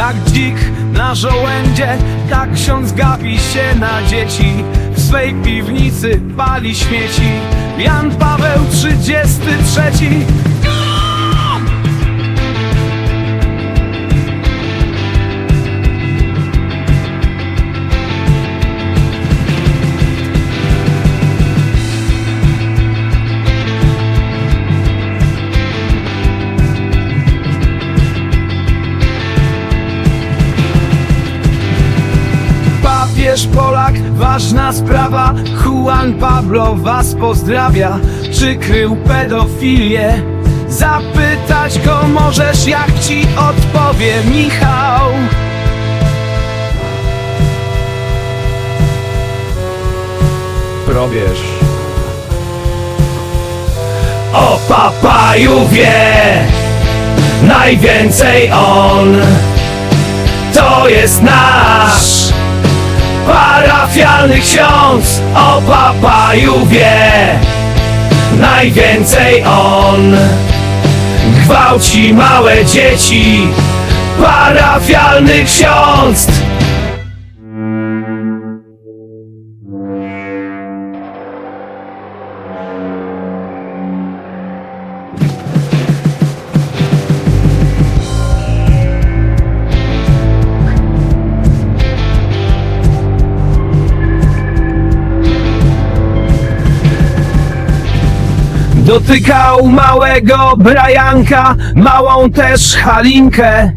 Jak dzik na żołędzie, tak ksiądz gapi się na dzieci. W swej piwnicy pali śmieci. Jan Paweł 33 Papież Polak, ważna sprawa. Juan Pablo was pozdrawia. Czy krył pedofilię? Zapytać go możesz, jak ci odpowie Michał. Probierz. O papaju wie Najwięcej on. To jest nasz Parafialny ksiądz O papaju wie. Najwięcej on Gwałci małe dzieci. Parafialny ksiądz Dotykał małego Brajanka, małą też Halinkę.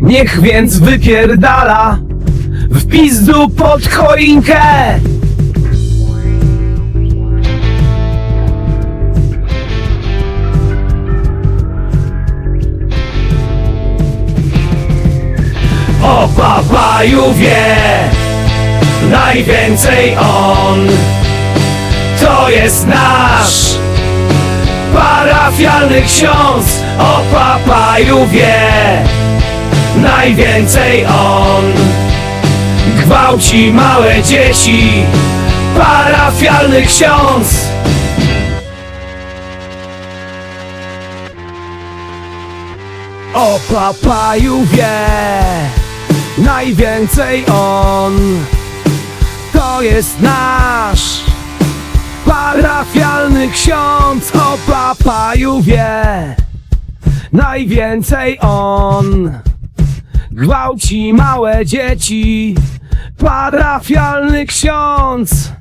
Niech więc wypierdala w pizdu pod choinkę. O papaju wie najwięcej on. To jest nasz parafialny ksiądz o papaju wie Najwięcej on. Gwałci małe dzieci Parafialny ksiądz. O papaju wie Najwięcej on. To jest nasz Parafialny ksiądz o papaju wie Najwięcej on. Gwałci małe dzieci Parafialny ksiądz.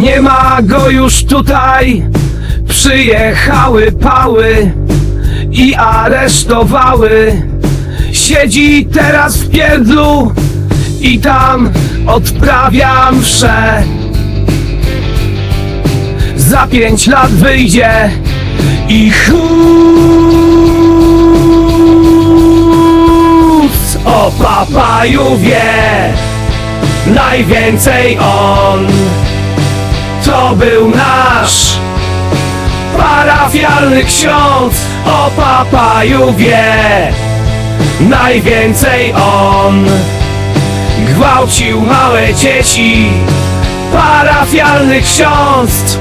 Nie ma go już tutaj. Przyjechały pały i aresztowały. Siedzi teraz w pierdlu i tam odprawiam mszę Za pięć lat wyjdzie i chód O papaju wie Najwięcej on. To był nasz Parafialny ksiądz o papaju wie Najwięcej on. Gwałcił małe dzieci Parafialny ksiądz